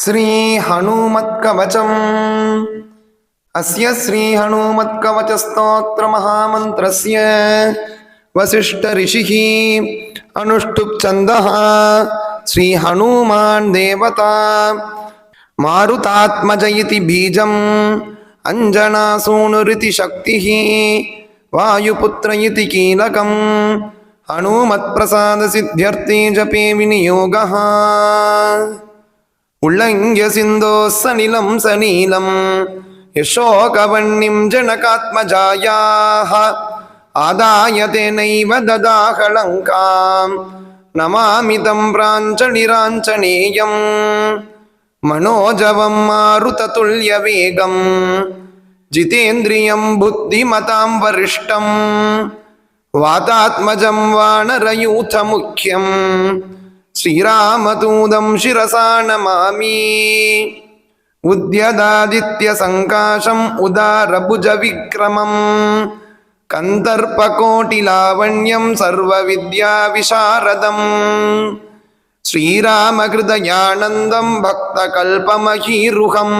श्रीहनुमत्कवचम्। अस्य श्रीहनुमत्कवचस्तोत्रमहामन्त्रस्य वसिष्ठऋषिः अनुष्टुप्छन्दः श्रीहनुमान् देवता। मारुतात्मज इति बीजम् अञ्जनासूनुरिति शक्तिः वायुपुत्र इति कीलकम् हनुमत्प्रसादसिद्ध्यर्थे जपे विनियोगः। ഉള്ളങ്ക്യ സിന്ധോ സനിലം സനീലം യശോകവണ്ണിം ജനകാത്മജായാഹ ആദായ തേനൈവ ദദാഹളങ്കാം നമാമിതം പ്രാഞ്ചണിരാഞ്ചനേയം മനോജവം മാരുതതുല്യവേഗം ജിതേന്ദ്രിയം ബുദ്ധിമതാം വരിഷ്ടം വാതാത്മജം വാണരയൂഥമുഖ്യം वानरयूथमुख्यम् श्रीरामदूतं शिरसा नमामि उद्यदादित्यसङ्काशम् उदारभुजविक्रमम् कन्दर्पकोटिलावण्यं सर्वविद्याविशारदम् श्रीरामहृदयानन्दं भक्तकल्पमहीरुहम्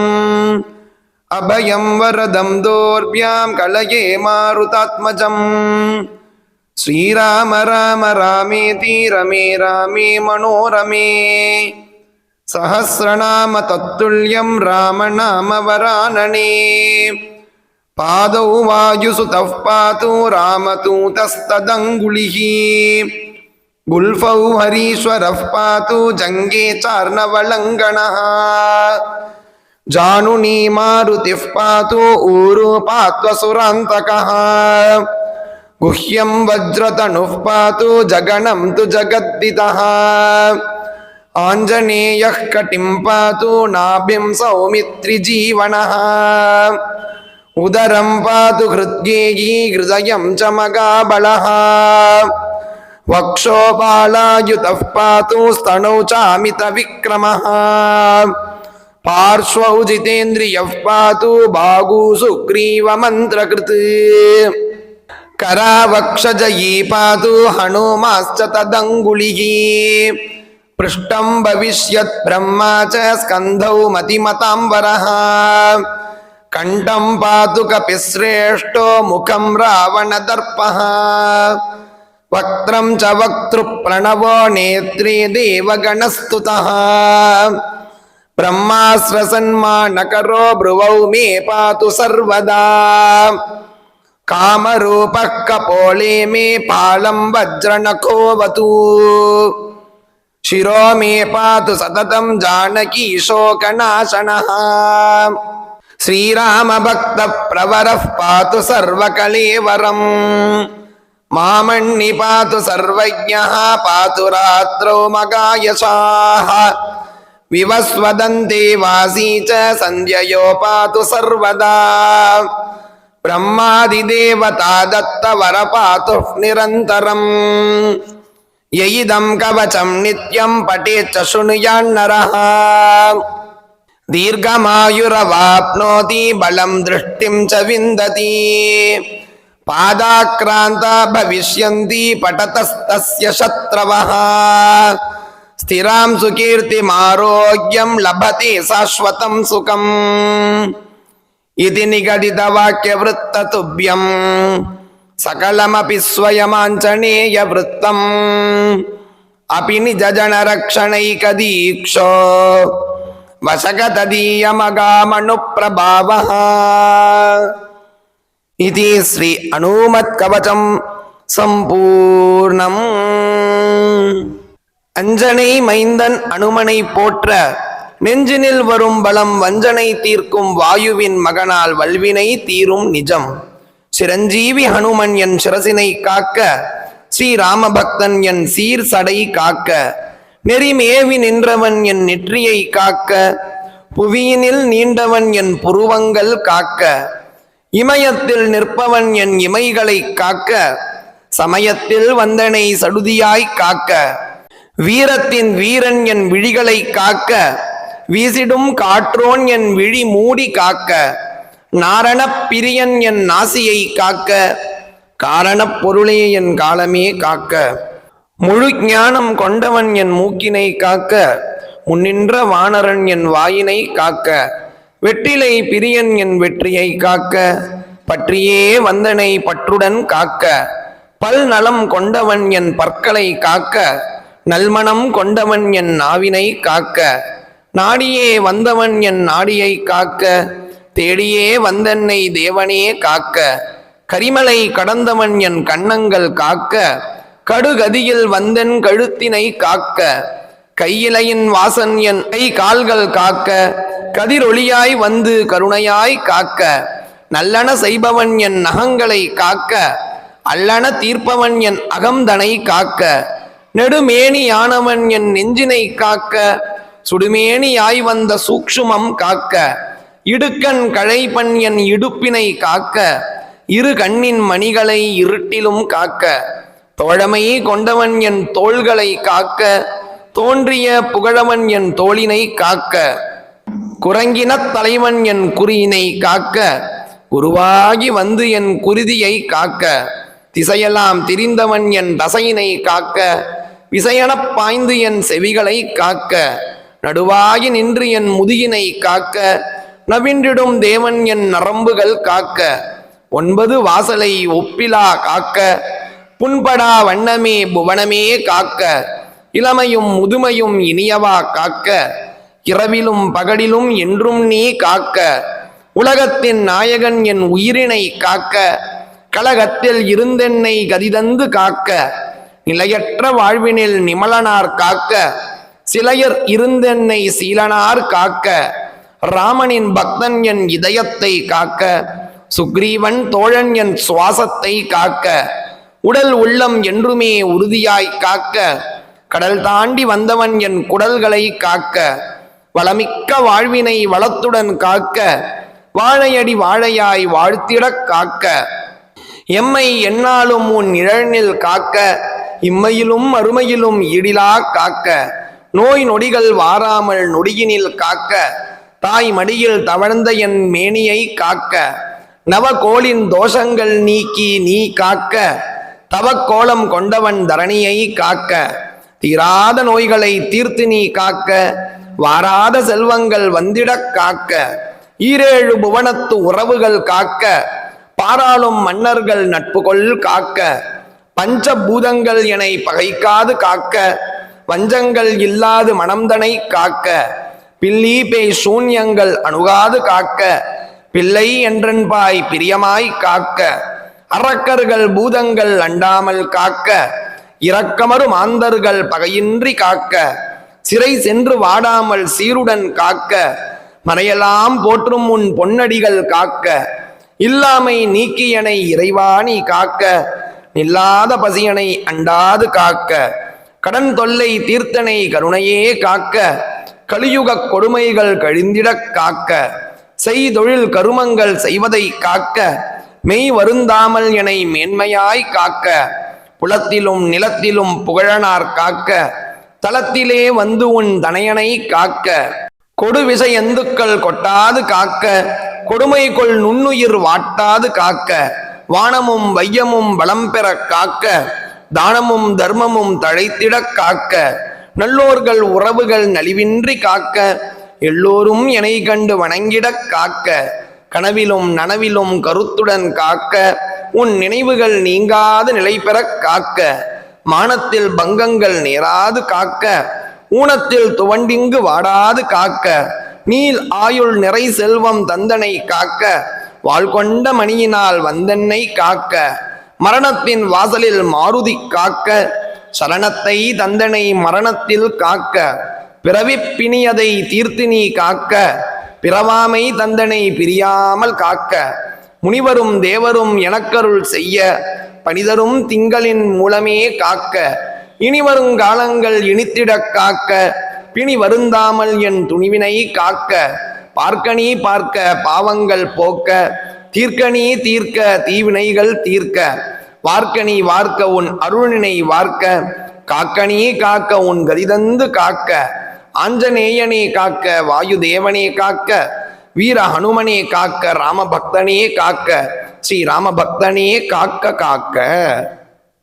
अभयं वरदं दोर्भ्यां कलये मारुतात्मजम् श्रीराम राम रामेति रमे रामे मनोरमे सहस्रनाम तत्तुल्यं रामनाम वरानने पादौ वायुसुतः पातु रामतूतस्तदङ्गुलिः गुल्फौ हरीश्वरः पातु जङ्गे चार्णवलङ्गणः जानुनी मारुतिः पातु ऊरु पात्वसुरान्तकः गुह्यं वज्रतनुः पातु जगणं तु जगद्दितः आञ्जनेयः कटिं पातु नाभिं सौमित्रिजीवनः उदरं पातु हृद्येयी हृदयं च मगाबलः वक्षोपालायुतः पातु स्तनौ चामितविक्रमः पार्श्वौ जितेन्द्रियः पातु बाहू सुग्रीवमन्त्रकृत् కరావక్షజయీ పాదు హనుమాశ్చ తదంగుళి పృష్టం భవిష్యత్ బ్రహ్మా చ స్కంధౌ మతిమతాంబర కంఠం పాతు కపిశ్రేష్టో ముఖం రావణదర్ప వక్త్రం చ వక్తృ ప్రణవో నేత్రీ దేవగణస్తుత బ్రహ్మాస్రసన్మానకరో భ్రువౌ మే పాతు సర్వదా कामरूपः कपोले मे पालं वज्रनखोऽवतु शिरो मे पातु सततं जानकी शोकनाशनः श्रीरामभक्तप्रवरः पातु सर्वकलेवरम् मामण्णि पातु सर्वज्ञः पातु रात्रौ मगायशाः विवस्वदन्ते वासी च सन्ध्ययो पातु सर्वदा ब्रह्मादिदेवता दत्तवर पातुः निरन्तरम् य इदं कवचं नित्यं पठेच्च शृणुयान्नरः दीर्घमायुरवाप्नोति बलं दृष्टिं च विन्दति पादाक्रान्ता भविष्यन्ति पठतस्तस्य शत्रवः स्थिरां सुकीर्तिमारोग्यं लभते शाश्वतं सुखम् ఇది నిగడిత వాక్య వృత్తతుభ్యం సకలమపి స్వయమాంచనేయ వృత్తం అపి నిజ జన రక్షణైక దీక్షో వశగతదీయమగామను ప్రభావ ఇది శ్రీ అనూమత్ కవచం சம்பூர்ணம் அஞ்சனை மைந்தன் அனுமனை போற்ற நெஞ்சினில் வரும் பலம் வஞ்சனை தீர்க்கும் வாயுவின் மகனால் வல்வினை தீரும் நிஜம். சிரஞ்சீவி ஹனுமன் என் சிரசினை காக்க ஸ்ரீராமபக்தன் என் சீர் சடை காக்க நெறிமேவி நின்றவன் என் நெற்றியை காக்க புவியினில் நீண்டவன் என் புருவங்கள் காக்க இமயத்தில் நிற்பவன் என் இமைகளை காக்க சமயத்தில் வந்தனை சடுதியாய் காக்க வீரத்தின் வீரன் என் விழிகளை காக்க வீசிடும் காற்றோன் என் விழி மூடி காக்க நாரணப் பிரியன் என் நாசியை காக்க காரணப் பொருளே என் காலமே காக்க. முழு ஞானம் கொண்டவன் என் மூக்கினை காக்க முன்னின்ற வானரன் என் வாயினை காக்க வெற்றிலை பிரியன் என் வெற்றியை காக்க பற்றியே வந்தனை பற்றுடன் காக்க பல் நலம் கொண்டவன் என் பற்களை காக்க நல்மணம் கொண்டவன் என் நாவினை காக்க. நாடியே வந்தவன் என் நாடியை காக்க தேடியே வந்தன்னை தேவனே காக்க. கரிமலை கடந்தவன் என் கண்ணங்கள் காக்க கடுகதியில் வந்தன் கழுத்தினை காக்க. கையிலையின் வாசன் என் கை கால்கள் காக்க கதிரொளியாய் வந்து கருணையாய் காக்க. நல்லன செய்பவன் என் நகங்களை காக்க அல்லன தீர்ப்பவன் என் அகம்தனை காக்க. நெடுமேனியானவன் என் நெஞ்சினை காக்க சுடுமேனியாய் வந்த சூக்ஷுமம் காக்க இடுக்கண் கழைப்பன் என் இடுப்பினை காக்க இரு கண்ணின் மணிகளை இருட்டிலும் காக்க தோழமை கொண்டவன் என் தோள்களை காக்க தோன்றிய புகழவன் என் தோளினை காக்க குரங்கினத் தலைவன் என் குறியினை காக்க உருவாகி வந்து என் குருதியை காக்க திசையெல்லாம் திரிந்தவன் என் தசையினை காக்க விசையனப் பாய்ந்து என் செவிகளை காக்க நடுவாகி நின்று என் முதுகினை காக்க நவின்றிடும் தேவன் என் நரம்புகள் காக்க ஒன்பது வாசலை ஒப்பிலா காக்க புண்படா வண்ணமே புவனமே காக்க இளமையும் முதுமையும் இனியவா காக்க இரவிலும் பகலிலும் என்றும் நீ காக்க உலகத்தின் நாயகன் என் உயிரினை காக்க கலகத்தில் இருந்தென்னை கதிதந்து காக்க நிலையற்ற வாழ்வினில் நிமலனார் காக்க சிலையர் இருந்தென்னை சீலனார் காக்க ராமனின் பக்தன் என் இதயத்தை காக்க சுக்ரீவன் தோழன் என் சுவாசத்தை காக்க உடல் உள்ளம் என்றுமே உறுதியாய் காக்க கடல் தாண்டி வந்தவன் என் குடல்களை காக்க வளமிக்க வாழ்வினை வளத்துடன் காக்க வாழையடி வாழையாய் வாழ்த்திடக் காக்க எம்மை என்னாலும் உன் நிழலில் காக்க இம்மையிலும் அருமையிலும் இடிலா காக்க. நோய் நொடிகள் வாராமல் நொடியினில் காக்க தாய் மடியில் தவழ்ந்த என் மேனியை காக்க நவகோளின் தோஷங்கள் நீக்கி நீ காக்க தவக்கோலம் கொண்டவன் தரணியை காக்க தீராத நோய்களை தீர்த்து நீ காக்க வாராத செல்வங்கள் வந்திடக் காக்க ஈரேழு புவனத்து உறவுகள் காக்க பாராளும் மன்னர்கள் நட்புகொள் காக்க பஞ்சபூதங்கள் என பகைக்காது காக்க வஞ்சங்கள் இல்லாது மனம்தனை காக்க. பில்லி பேய் சூன்யங்கள் அணுகாது காக்க. பிள்ளை என்றன்பாய் பிரியமாய் காக்க. அரக்கர்கள் பூதங்கள் அண்டாமல் காக்க. இரக்கமறு மாந்தர்கள் பகையின்றி காக்க. சிறை சென்று வாடாமல் சீருடன் காக்க. மறையெல்லாம் போற்றும் உன் பொன்னடிகள் காக்க. இல்லாமை நீக்கியனை இறைவாணி காக்க. நில்லாத பசியனை அண்டாது காக்க. கடன் தொல்லை தீர்த்தனை கருணையே காக்க கலியுகக் கொடுமைகள் கழிந்திடக் காக்க செய்தொழில் கருமங்கள் செய்வதை காக்க மெய் வருந்தாமல் எனை மேன்மையாய் காக்க புலத்திலும் நிலத்திலும் புகழனார் காக்க தளத்திலே வந்து உன் தனையனை காக்க கொடு விசையந்துக்கள் கொட்டாது காக்க கொடுமை கொள் நுண்ணுயிர் வாட்டாது காக்க வானமும் வையமும் வளம் பெற காக்க தானமும் தர்மமும் தழைத்திடக் காக்க நல்லோர்கள் உறவுகள் நலிவின்றி காக்க எல்லோரும் எனை கண்டு வணங்கிடக் காக்க கனவிலும் நனவிலும் கருத்துடன் காக்க உன் நினைவுகள் நீங்காது நிலை பெறக் காக்க மானத்தில் பங்கங்கள் நேராது காக்க ஊனத்தில் துவண்டிங்கு வாடாது காக்க நீல் ஆயுள் நிறை செல்வம் தந்தனை காக்க வாழ்கொண்ட மணியினால் வந்தென்னை காக்க. மரணத்தின் வாசலில் மாருதி காக்க சரணத்தை தந்தனை மரணத்தில் காக்க பிறவிப் பிணியதை காக்க பிறவாமை தந்தனை பிரியாமல் காக்க முனிவரும் தேவரும் எனக்கருள் செய்ய பனிதரும் திங்களின் மூலமே காக்க இனி வருங்காலங்கள் இனித்திடக் காக்க பிணி வருந்தாமல் என் துணிவினை காக்க பார்க்கணி பார்க்க பாவங்கள் போக்க தீர்க்கணி தீர்க்க தீவினைகள் தீர்க்க. வார்க்கணி வார்க்க உன் அருளினை வார்க்க. காக்கணி காக்க உன் கதிதந்து காக்க. ஆஞ்சநேயனே காக்க வாயு தேவனே காக்க. வீர ஹனுமனே காக்க ராமபக்தனே காக்க. ஸ்ரீ ராமபக்தனே காக்க காக்க.